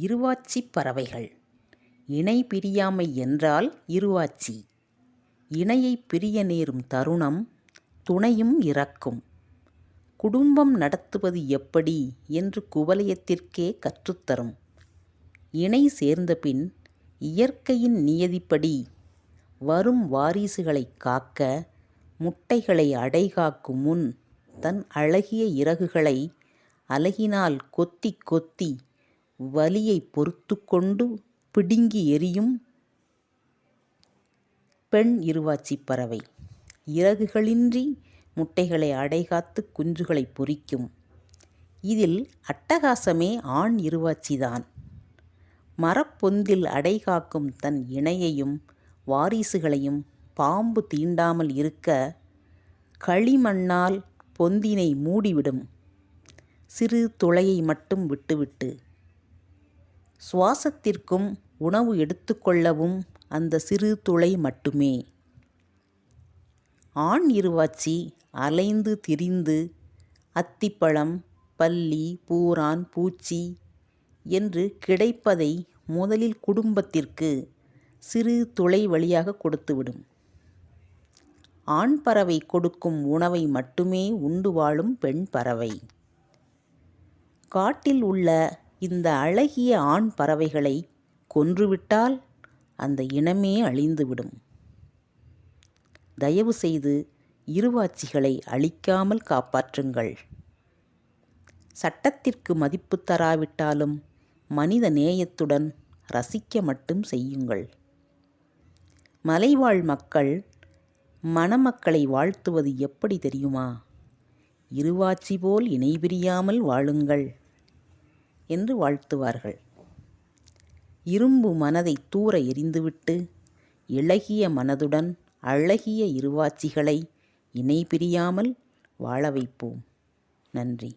இருவாச்சி பறவைகள். இணை பிரியாமை என்றால் இருவாச்சி. இணையைப் பிரிய நேரும் தருணம் துணையும் இறக்கும் குடும்பம் நடத்துவது எப்படி என்று குவலயத்திற்கே கற்றுத்தரும். இணை சேர்ந்தபின் இயற்கையின் நியதிப்படி வரும் வாரிசுகளைக் காக்க முட்டைகளை அடைகாக்கும் முன் தன் அழகிய இறகுகளை அலகினால் கொத்திக் கொத்தி வலியைப் பொறுத்துக்கொண்டு பிடுங்கி எரியும் பெண் இருவாச்சி பறவை. இறகுகளின்றி முட்டைகளை அடைகாத்துக் குஞ்சுகளைப் பொரிக்கும் இதில் அட்டகாசமே ஆண் இருவாச்சிதான். மரப்பொந்தில் அடைகாக்கும் தன் இணையையும் வாரிசுகளையும் பாம்பு தீண்டாமல் இருக்க களிமண்ணால் பொந்தினை மூடிவிடும். சிறு துளையை மட்டும் விட்டுவிட்டு சுவாசத்திற்கும் உணவு எடுத்துக்கொள்ளவும் அந்த சிறு துளை மட்டுமே. ஆண் இருவாச்சி அலைந்து திரிந்து அத்திப்பழம் பல்லி பூரான் பூச்சி என்று கிடைப்பதை முதலில் குடும்பத்திற்கு சிறு துளை வழியாக கொடுத்துவிடும் ஆண் பறவை கொடுக்கும் உணவை மட்டுமே உண்டு வாழும் பெண் பறவை. காட்டில் உள்ள இந்த அழகிய ஆண் பறவைகளை கொன்றுவிட்டால் அந்த இனமே அழிந்துவிடும். தயவு செய்து இருவாச்சிகளை அழிக்காமல் காப்பாற்றுங்கள். சட்டத்திற்கு மதிப்பு தராவிட்டாலும் மனித நேயத்துடன் ரசிக்க மட்டும் செய்யுங்கள். மலைவாழ் மக்கள் மணமக்களை வாழ்த்துவது எப்படி தெரியுமா? இருவாச்சி போல் இணைபிரியாமல் வாழுங்கள். என்று வாழ்த்துவார்கள். இரும்பு மனதை தூர எறிந்துவிட்டு இளகிய மனதுடன் அழகிய இருவாட்சிகளை இணை பிரியாமல் வாழ வைப்போம். நன்றி.